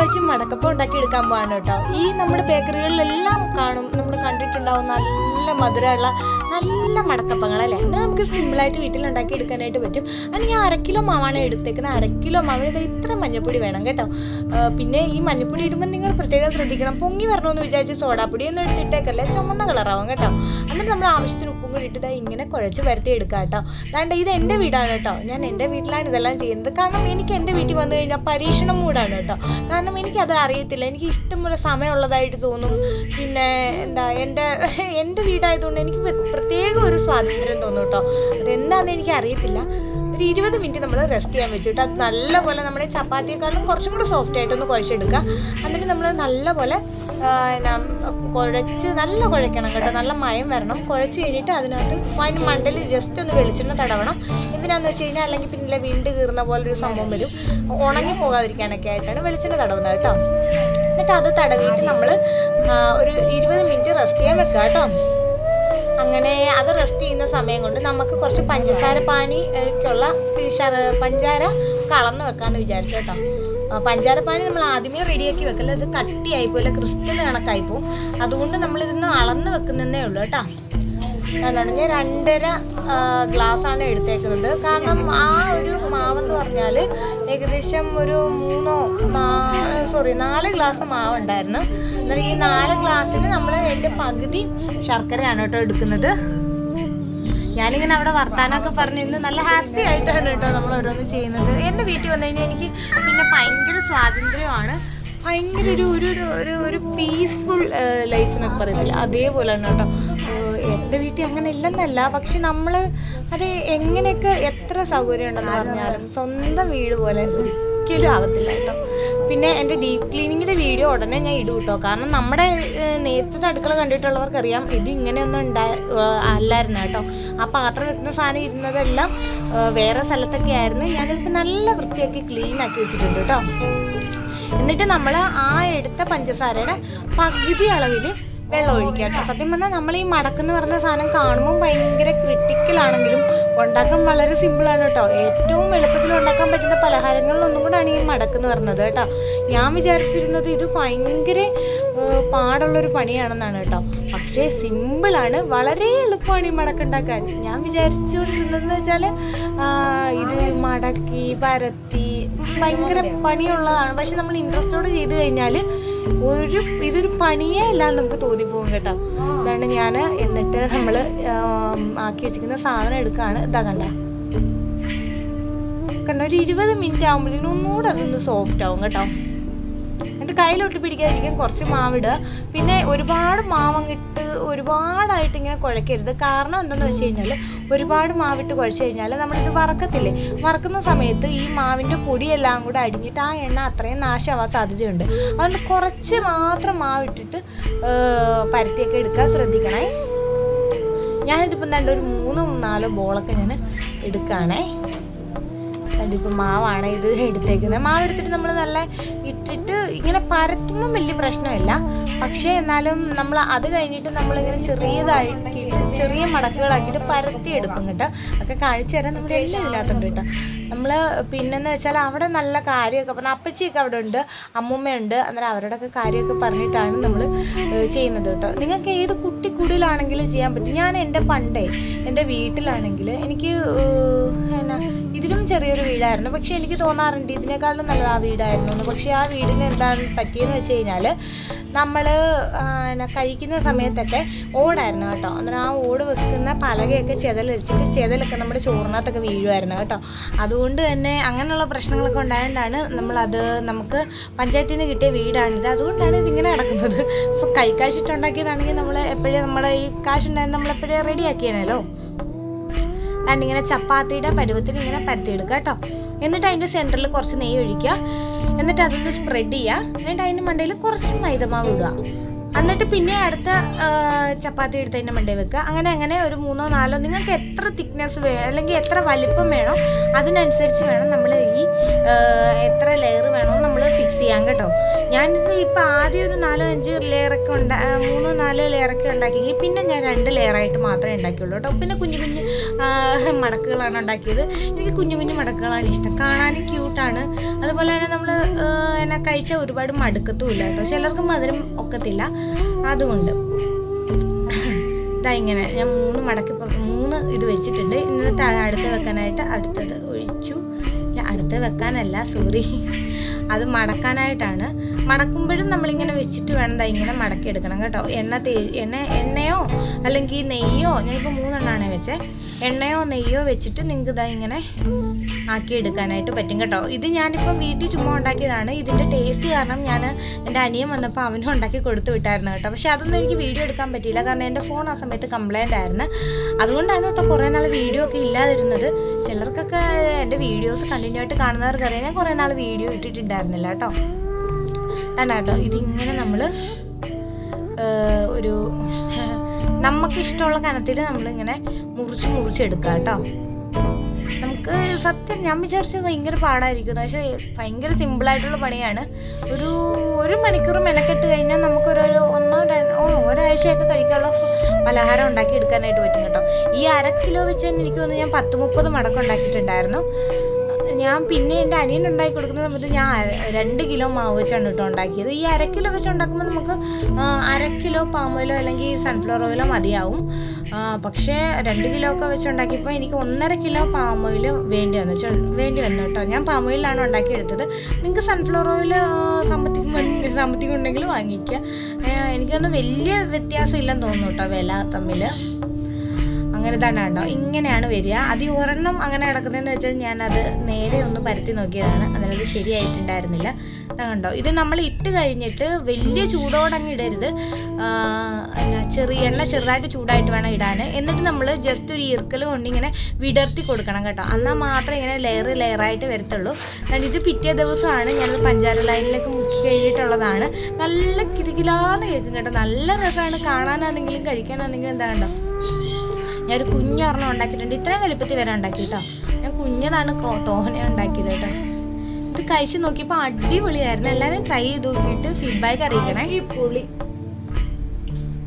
വെച്ച് മടക്കപ്പം ഉണ്ടാക്കി എടുക്കാൻ പോവാണ് കേട്ടോ. ഈ നമ്മുടെ ബേക്കറികളിലെല്ലാം കാണും നമ്മൾ കണ്ടിട്ടുണ്ടാവും നല്ല മധുരമുള്ള നല്ല മടക്കപ്പങ്ങളല്ലേ അങ്ങനെ നമുക്ക് സിമ്പിളായിട്ട് വീട്ടിൽ ഉണ്ടാക്കി എടുക്കാനായിട്ട് പറ്റും. അത് ഞാൻ അരക്കിലോ കിലോ മാവാണ് എടുത്തേക്കുന്നത്. അരക്കിലോ കിലോ മാവിന് ഇത്ര മഞ്ഞപ്പൊടി വേണം കേട്ടോ. പിന്നെ ഈ മഞ്ഞപ്പൊടി ഇടുമ്പോൾ നിങ്ങൾ പ്രത്യേകം ശ്രദ്ധിക്കണം. പൊങ്ങി വരണമെന്ന് വിചാരിച്ച് സോഡാപ്പൊടി ഒന്നും എടുത്തിട്ടേക്കല്ലേ? ചുമന്ന കളറാവും കേട്ടോ. എന്നിട്ട് നമ്മൾ ആവശ്യത്തിന് ഉപ്പും കൂടി ഇട്ടിട്ട് ഇങ്ങനെ കുഴച്ച് പരത്തി എടുക്കുക കേട്ടോ അതാണ്ട് ഇത് എന്റെ വീടാണ് കേട്ടോ ഞാൻ എന്റെ വീട്ടിലാണ് ഇതെല്ലാം ചെയ്യുന്നത്. കാരണം എനിക്ക് എന്റെ വീട്ടിൽ വന്നു കഴിഞ്ഞാൽ പരീക്ഷണം മൂടാണ് കേട്ടോ കാരണം എനിക്കത് അറിയത്തില്ല. എനിക്ക് ഇഷ്ടമുള്ള സമയമുള്ളതായിട്ട് തോന്നും. പിന്നെ എന്താ എന്റെ എന്റെ വീടായതുകൊണ്ട് എനിക്ക് പ്രത്യേക ഒരു സ്വാതന്ത്ര്യം തോന്നും കേട്ടോ അതെന്താണെന്ന് എനിക്ക് അറിയത്തില്ല ഒരു ഇരുപത് മിനിറ്റ് നമ്മൾ റെസ്റ്റ് ചെയ്യാൻ വെച്ചിട്ട് അത് നല്ലപോലെ നമ്മുടെ ചപ്പാത്തിയെക്കാളും കുറച്ചും കൂടി സോഫ്റ്റ് ആയിട്ടൊന്ന് കുഴച്ചെടുക്കുക. എന്നിട്ട് നമ്മൾ നല്ലപോലെ കുഴച്ച് നല്ല കുഴക്കണം കേട്ടോ. നല്ല മയം വരണം. കുഴച്ച് കഴിഞ്ഞിട്ട് അതിനകത്ത് അതിന് മണ്ടയിൽ ജസ്റ്റ് ഒന്ന് വെളിച്ചെണ്ണ തടവണം. എന്തിനാന്ന് വെച്ച് കഴിഞ്ഞാൽ അല്ലെങ്കിൽ പിന്നെ വിണ്ട് കീറുന്ന പോലെ ഒരു സംഭവം വരും. ഉണങ്ങി പോകാതിരിക്കാനൊക്കെ ആയിട്ടാണ് വെളിച്ചെണ്ണ തടവുന്നത് കേട്ടോ. എന്നിട്ട് അത് തടവിയിട്ട് നമ്മൾ ഒരു ഇരുപത് മിനിറ്റ് റെസ്റ്റ് ചെയ്യാൻ വെക്കുക കേട്ടോ. അങ്ങനെ അത് റെസ്റ്റ് ചെയ്യുന്ന സമയം കൊണ്ട് നമുക്ക് കുറച്ച് പഞ്ചസാര പാനിക്കുള്ള പഞ്ചാര കളന്ന് വെക്കാന്ന് വിചാരിച്ചു കേട്ടോ. പഞ്ചാര പാനി നമ്മൾ ആദ്യമേ റെഡിയാക്കി വെക്കല്ല? അത് കട്ടിയായി പോലെ ക്രിസ്റ്റൽ കണക്കായി പോവും. അതുകൊണ്ട് നമ്മൾ ഇതൊന്ന് അളന്ന് വെക്കുന്നതേ ഉള്ളൂ കേട്ടോ. അതാണ്. ഞാൻ രണ്ടര ഗ്ലാസ് ആണ് എടുത്തേക്കുന്നത്. കാരണം ആ ഒരു മാവെന്ന് പറഞ്ഞാൽ ഏകദേശം ഒരു മൂന്നോ സോറി നാല് ഗ്ലാസ് മാവ് ഉണ്ടായിരുന്നു എന്നാൽ ഈ നാല് ഗ്ലാസ്സിന് നമ്മൾ എന്റെ പകുതി ശർക്കരയാണ് കേട്ടോ എടുക്കുന്നത്. ഞാനിങ്ങനെ അവിടെ വർത്താനമൊക്കെ പറഞ്ഞ് ഇന്ന് നല്ല ഹാപ്പി ആയിട്ടാണ് കേട്ടോ നമ്മൾ ഓരോന്ന് ചെയ്യുന്നത്. എന്റെ വീട്ടിൽ വന്നു കഴിഞ്ഞാൽ എനിക്ക് പിന്നെ ഭയങ്കര സ്വാതന്ത്ര്യമാണ്. ഭയങ്കര ഒരു ഒരു ഒരു- ഒരു പീസ്ഫുൾ ലൈഫ് എന്നൊക്കെ പറയത്തില്ല അതേപോലെയാണ് കേട്ടോ. ഏഹ് എന്റെ വീട്ടിൽ അങ്ങനെ ഇല്ലെന്നല്ല. പക്ഷെ നമ്മൾ അത് എങ്ങനെയൊക്കെ എത്ര സൗകര്യം ഉണ്ടെന്ന് പറഞ്ഞാലും സ്വന്തം വീട് പോലെ ഒരിക്കലും ആവത്തില്ല കേട്ടോ. പിന്നെ എന്റെ ഡീപ് ക്ലീനിങ്ങിന്റെ വീഡിയോ ഉടനെ ഞാൻ ഇടും കേട്ടോ. കാരണം നമ്മുടെ നേരത്തെ അടുക്കള കണ്ടിട്ടുള്ളവർക്കറിയാം ഇത് ഇങ്ങനെയൊന്നും ഉണ്ടായ അല്ലായിരുന്നു കേട്ടോ. ആ പാത്രം കിട്ടുന്ന സാധനം ഇരുന്നതെല്ലാം വേറെ സ്ഥലത്തൊക്കെ ആയിരുന്നു. ഞാനിപ്പോൾ നല്ല വൃത്തിയാക്കി ക്ലീൻ ആക്കി വെച്ചിട്ടുണ്ട് കേട്ടോ. എന്നിട്ട് നമ്മൾ ആ എടുത്ത പഞ്ചസാരയുടെ പകുതി അളവിൽ വെള്ളം ഒഴിക്കുക സത്യം പറഞ്ഞാൽ നമ്മൾ ഈ മടക്കെന്ന് പറഞ്ഞ സാധനം കാണുമ്പോൾ ഭയങ്കര ക്രിട്ടിക്കൽ ആണെങ്കിലും ഉണ്ടാക്കാൻ വളരെ സിമ്പിൾ ആണ് കേട്ടോ. ഏറ്റവും എളുപ്പത്തിൽ ഉണ്ടാക്കാൻ പറ്റുന്ന പലഹാരങ്ങളിലൊന്നും കൂടാണ് ഈ മടക്കെന്ന് പറഞ്ഞത് കേട്ടോ. ഞാൻ വിചാരിച്ചിരുന്നത് ഇത് ഭയങ്കര പാടുള്ള പാടുള്ളൊരു പണിയാണെന്നാണ് കേട്ടോ. പക്ഷേ സിമ്പിളാണ് വളരെ എളുപ്പമാണ് ഈ മടക്കുണ്ടാക്കാൻ ഞാൻ വിചാരിച്ചുകൊണ്ടിരുന്നതെന്ന് വെച്ചാൽ ഇത് മടക്കി പരത്തി ഭയങ്കര പണിയുള്ളതാണ്. പക്ഷെ നമ്മൾ ഇൻട്രസ്റ്റോട് ചെയ്ത് കഴിഞ്ഞാൽ ഒരു ഇതൊരു പണിയേ അല്ല നമുക്ക് തോന്നിപ്പോകും കേട്ടോ. അതാണ് ഞാൻ എന്നിട്ട് നമ്മൾ ആക്കി വെച്ചിരിക്കുന്ന സാധനം എടുക്കുകയാണ് ഇതാ കണ്ട. കണ്ട ഒരു ഇരുപത് മിനിറ്റ് ആകുമ്പോഴത്തേനും ഒന്നുകൂടെ അതൊന്ന് സോഫ്റ്റ് ആവും കേട്ടോ. എന്നിട്ട് കയ്യിലൊട്ട് പിടിക്കാതിരിക്കാൻ കുറച്ച് മാവിടുക. പിന്നെ ഒരുപാട് മാവങ്ങിട്ട് ഒരുപാടായിട്ട് ഇങ്ങനെ കുഴക്കരുത്. കാരണം എന്താണെന്ന് വെച്ച് കഴിഞ്ഞാൽ ഒരുപാട് മാവിട്ട് കുഴച്ച് കഴിഞ്ഞാൽ നമ്മളിത് വറക്കത്തില്ലേ? വറക്കുന്ന സമയത്ത് ഈ മാവിന്റെ പൊടിയെല്ലാം കൂടെ അടിഞ്ഞിട്ട് ആ എണ്ണ അത്രയും നാശമാവാൻ സാധ്യതയുണ്ട്. അതുകൊണ്ട് കുറച്ച് മാത്രം മാവിട്ടിട്ട് പരത്തിയൊക്കെ എടുക്കാൻ ശ്രദ്ധിക്കണേ. ഞാനിതിപ്പം രണ്ട് ഒരു മൂന്നോ നാലോ ബോളൊക്കെ ഞാൻ എടുക്കുകയാണേ അതിപ്പോൾ മാവാണ് ഇത് എടുത്തേക്കുന്നത്. മാവ് എടുത്തിട്ട് നമ്മൾ നല്ല ഇട്ടിട്ട് ഇങ്ങനെ പരത്തുമ്പോൾ വലിയ പ്രശ്നമില്ല. പക്ഷേ എന്നാലും നമ്മൾ അത് കഴിഞ്ഞിട്ട് നമ്മളിങ്ങനെ ചെറിയതാക്കിയിട്ട് ചെറിയ മടക്കുകളാക്കിയിട്ട് പരത്തി എടുക്കും കേട്ടോ ഒക്കെ കാണിച്ചു തരാൻ നമ്മുടെ എല്ലാം ഇതിനകത്തുണ്ട് കേട്ടോ. നമ്മൾ പിന്നെന്ന് വെച്ചാൽ അവിടെ നല്ല കാര്യമൊക്കെ പറഞ്ഞാൽ അപ്പച്ചിയൊക്കെ അവിടെ ഉണ്ട് അമ്മൂമ്മയുണ്ട്. അന്നേരം അവരോടൊക്കെ കാര്യമൊക്കെ പറഞ്ഞിട്ടാണ് നമ്മൾ ചെയ്യുന്നത് കേട്ടോ. നിങ്ങൾക്ക് ഏത് കുട്ടിക്കുടിലാണെങ്കിലും ചെയ്യാൻ പറ്റും. ഞാൻ എന്റെ പണ്ടേ എന്റെ വീട്ടിലാണെങ്കിൽ എനിക്ക് എന്നാ ഇതിലും ചെറിയൊരു വീടായിരുന്നു. പക്ഷെ എനിക്ക് തോന്നാറുണ്ട് ഇതിനേക്കാളും നല്ലത് ആ വീടായിരുന്നു. എന്ന് പക്ഷേ ആ വീടിന് എന്താണ് പറ്റിയെന്ന് വെച്ച് കഴിഞ്ഞാൽ നമ്മൾ കഴിക്കുന്ന സമയത്തൊക്കെ ഓടായിരുന്നു കേട്ടോ. അന്നേരം ആ ഓട് വെക്കുന്ന പലകയൊക്കെ ചെതലരിച്ചിട്ട് ചെതലൊക്കെ നമ്മുടെ ചോറിനകത്തൊക്കെ വീഴുമായിരുന്നു കേട്ടോ. അതുകൊണ്ട് തന്നെ അങ്ങനെയുള്ള പ്രശ്നങ്ങളൊക്കെ ഉണ്ടായതുകൊണ്ടാണ് നമ്മളത് നമുക്ക് പഞ്ചായത്തിൽ നിന്ന് കിട്ടിയ വീടാണിത്. അതുകൊണ്ടാണ് ഇതിങ്ങനെ നടക്കുന്നത്. സോ കൈക്കാശിട്ടുണ്ടാക്കിയതാണെങ്കിൽ നമ്മൾ എപ്പോഴും നമ്മുടെ ഈ കാശുണ്ടായത് നമ്മളെപ്പോഴും റെഡിയാക്കിയാണല്ലോ അതുകൊണ്ട് ഇങ്ങനെ ചപ്പാത്തിയുടെ പരുവത്തിൽ ഇങ്ങനെ പരത്തിയെടുക്കുക കേട്ടോ. എന്നിട്ട് അതിന്റെ സെന്ററിൽ കുറച്ച് നെയ്യ് ഒഴിക്കുക. എന്നിട്ട് അതൊന്ന് സ്പ്രെഡ് ചെയ്യുക. എന്നിട്ട് അതിന്റെ മണ്ടയിൽ കുറച്ച് മൈദമാവ് ഇടുക. എന്നിട്ട് പിന്നെ അടുത്ത ചപ്പാത്തി എടുത്ത് അതിന്റെ മണ്ടയിൽ വെക്കുക. അങ്ങനെ അങ്ങനെ ഒരു മൂന്നോ നാലോ നിങ്ങൾക്ക് എത്ര തിക്നെസ് വേണം അല്ലെങ്കിൽ എത്ര വലിപ്പം വേണോ അതിനനുസരിച്ച് വേണം നമ്മൾ ഈ എത്ര ലെയർ വേണോ നമ്മൾ ഫിക്സ് ചെയ്യാൻ കേട്ടോ. ഞാനിത് ഇപ്പം ആദ്യം ഒരു നാലോ അഞ്ച് ലെയറൊക്കെ ഉണ്ടാ മൂന്നോ നാലോ ലെയറൊക്കെ ഉണ്ടാക്കിയെങ്കിൽ പിന്നെ ഞാൻ രണ്ട് ലെയറായിട്ട് മാത്രമേ ഉണ്ടാക്കിയുള്ളൂ കേട്ടോ. പിന്നെ കുഞ്ഞു കുഞ്ഞു മടക്കുകളാണ് ഉണ്ടാക്കിയത്. എനിക്ക് കുഞ്ഞു കുഞ്ഞു മടക്കുകളാണ് ഇഷ്ടം. കാണാനും ക്യൂട്ടാണ്. അതുപോലെ തന്നെ നമ്മൾ എന്നെ കഴിച്ച ഒരുപാട് മടുക്കത്തുമില്ല കേട്ടോ. ചിലർക്ക് മധുരം ഒക്കത്തില്ല. അതുകൊണ്ട് ഇതാ ഇങ്ങനെ ഞാൻ മൂന്ന് മടക്കി മൂന്ന് ഇത് വെച്ചിട്ടുണ്ട്. അത് അടുത്ത് വെക്കാനായിട്ട് അടുത്തത് ഒഴിച്ചു. അടുത്ത് വെക്കാനല്ല സോറി. അത് മടക്കാനായിട്ടാണ്. മടക്കുമ്പോഴും നമ്മളിങ്ങനെ വെച്ചിട്ട് വേണം ഇങ്ങനെ മടക്കിയെടുക്കണം കേട്ടോ. എണ്ണ തേ എണ്ണ എണ്ണയോ അല്ലെങ്കിൽ നെയ്യോ ഞാനിപ്പോൾ മൂന്നെണ്ണമാണ് വെച്ചേ. എണ്ണയോ നെയ്യോ വെച്ചിട്ട് നിങ്ങൾക്ക് ഇതാ ഇങ്ങനെ ആക്കി എടുക്കാനായിട്ട് പറ്റും കേട്ടോ. ഇത് ഞാനിപ്പോൾ വീട്ടിൽ ചുമ്മാ ഉണ്ടാക്കിയതാണ്. ഇതിന്റെ ടേസ്റ്റ് കാരണം ഞാൻ എന്റെ അനിയൻ വന്നപ്പോൾ അവനും ഉണ്ടാക്കി കൊടുത്തു വിട്ടായിരുന്നു കേട്ടോ. പക്ഷേ അതൊന്നും എനിക്ക് വീഡിയോ എടുക്കാൻ പറ്റിയില്ല. കാരണം എന്റെ ഫോൺ ആ സമയത്ത് കംപ്ലൈന്റ് ആയിരുന്നു. അതുകൊണ്ടാണ് കേട്ടോ കുറേ നാൾ വീഡിയോ ഒക്കെ ഇല്ലാതിരുന്നത്. ചിലർക്കൊക്കെ എന്റെ വീഡിയോസ് കണ്ടിന്യൂ ആയിട്ട് കാണുന്നവർക്ക് അറിയാം ഞാൻ കുറേ നാൾ വീഡിയോ ഇട്ടിട്ടുണ്ടായിരുന്നില്ല കേട്ടോ. ആണ് കേട്ടോ ഇതിങ്ങനെ നമ്മൾ ഒരു നമുക്ക് ഇഷ്ടമുള്ള കനത്തിൽ നമ്മളിങ്ങനെ മുറിച്ച് മുറിച്ചെടുക്കുക കേട്ടോ. നമുക്ക് സത്യം ഞാൻ വിചാരിച്ചത് ഭയങ്കര പാടായിരിക്കും. പക്ഷേ ഭയങ്കര സിമ്പിളായിട്ടുള്ള പണിയാണ്. ഒരു ഒരു മണിക്കൂർ മെനക്കെട്ട് കഴിഞ്ഞാൽ നമുക്കൊരു ഒന്നോ രണ്ടോ ഒരാഴ്ചയൊക്കെ കഴിക്കാനുള്ള പലഹാരം ഉണ്ടാക്കി എടുക്കാനായിട്ട് പറ്റും കേട്ടോ. ഈ അര കിലോ വെച്ച് തന്നെ എനിക്ക് തോന്നുന്നു ഞാൻ പത്ത് മുപ്പത് മടക്കം ഉണ്ടാക്കിയിട്ടുണ്ടായിരുന്നു. ഞാൻ പിന്നെ എന്റെ അനിയൻ ഉണ്ടാക്കി കൊടുക്കുന്ന സമയത്ത് ഞാൻ രണ്ട് കിലോ മാവ് വെച്ചാണ് കേട്ടോ ഉണ്ടാക്കിയത്. ഈ അര കിലോ വെച്ച് ഉണ്ടാക്കുമ്പോൾ നമുക്ക് അരക്കിലോ അര കിലോ പാം ഓയിലോ അല്ലെങ്കിൽ സൺഫ്ലവർ ഓയിലോ മതിയാവും. പക്ഷേ രണ്ട് കിലോ ഒക്കെ വെച്ച് ഉണ്ടാക്കിയപ്പോൾ എനിക്ക് ഒന്നര കിലോ പാം ഓയിൽ വേണ്ടി വന്നു വേണ്ടി വന്നു കേട്ടോ. ഞാൻ പാം ഓയിലാണ് ഉണ്ടാക്കിയെടുത്തത് നിങ്ങൾക്ക് സൺഫ്ലവർ ഓയിൽ സാമ്പത്തികം സാമ്പത്തികം ഉണ്ടെങ്കിൽ വാങ്ങിക്കുക എനിക്കൊന്നും വലിയ വ്യത്യാസം ഇല്ലെന്ന് തോന്നുന്നു കേട്ടോ വില തമ്മിൽ അങ്ങനെ തന്നെ ഉണ്ടോ ഇങ്ങനെയാണ് വരിക. അത് ഒരെണ്ണം അങ്ങനെ കിടക്കുന്നതെന്ന് വെച്ചാൽ ഞാൻ അത് നേരെ ഒന്ന് പരത്തി നോക്കിയതാണ്. അതിനത് ശരിയായിട്ടുണ്ടായിരുന്നില്ല. കണ്ടോ? ഇത് നമ്മൾ ഇട്ട് കഴിഞ്ഞിട്ട് വലിയ ചൂടോടെ അങ്ങ് ഇടരുത്. ചെറിയ എണ്ണ ചെറുതായിട്ട് ചൂടായിട്ട് വേണം ഇടാൻ. എന്നിട്ട് നമ്മൾ ജസ്റ്റ് ഒരു ഈർക്കൽ കൊണ്ട് ഇങ്ങനെ വിടർത്തി കൊടുക്കണം കേട്ടോ. എന്നാൽ മാത്രമേ ഇങ്ങനെ ലെയർ ലെയറായിട്ട് വരത്തുള്ളൂ. കാരണം ഇത് പിറ്റേ ദിവസമാണ് ഞാൻ പഞ്ചാര ലൈനിലേക്ക് മുക്കി കഴിഞ്ഞിട്ടുള്ളതാണ്. നല്ല കിരികിലാന്ന് കേൾക്കും കേട്ടോ. നല്ല രസമാണ്. കാണാനാണെങ്കിലും കഴിക്കാനാണെങ്കിലും എന്താ കണ്ടോ? ഞാനൊരു കുഞ്ഞൊരെണ്ണം ഉണ്ടാക്കിയിട്ടുണ്ട്. ഇത്രയും വലുപ്പത്തിൽ വരെ ഉണ്ടാക്കി കേട്ടോ ഞാൻ കുഞ്ഞതാണ് തോനെ ഉണ്ടാക്കിയത് കേട്ടോ ഇത് കഴിച്ച് നോക്കിയപ്പോൾ അടിപൊളിയായിരുന്നു. എല്ലാവരും ട്രൈ ചെയ്ത് നോക്കിയിട്ട് ഫീഡ്ബാക്ക് അറിയിക്കണേ. ഈ പുളി